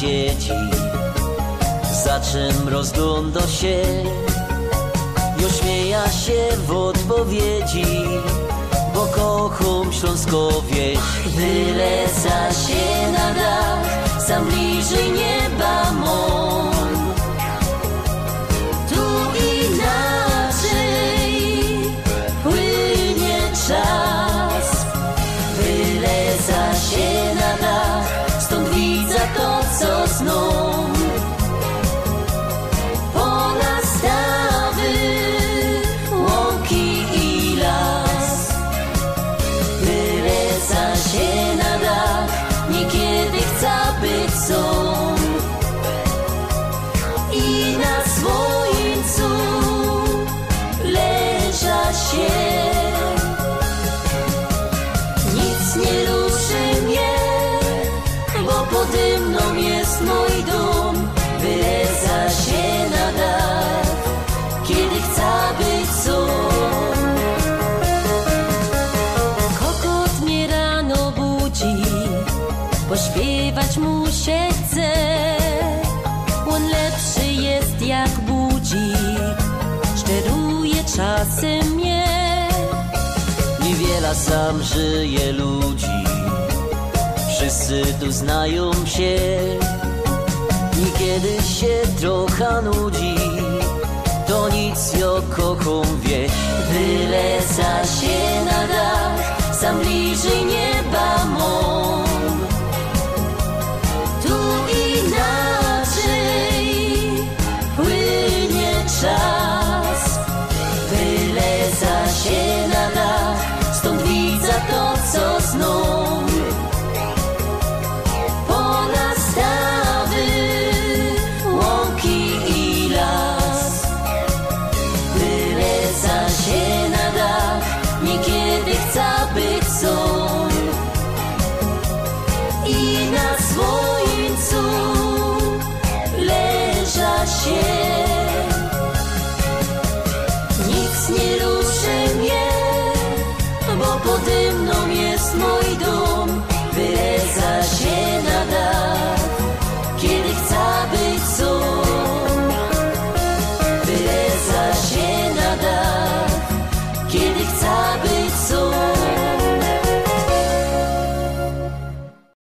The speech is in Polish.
siedzi Za czym rozgląda się? I ośmieja się w odpowiedzi Bo kocham śląską wieś Wyleca się na dach Sam bliżej nieba mą Tu inaczej płynie czas. Wyleca się na to, co pośpiewać mu się chce. On lepszy jest jak budzik, szczeruje czasem mnie. Niewiele sam żyje ludzi. Wszyscy tu znają się. Niekiedy się trochę nudzi. To nic jo kocham wieś Wyleca się na dach Sam bliżej mą Nic nie ruszy mnie, bo pode mną jest mój dom.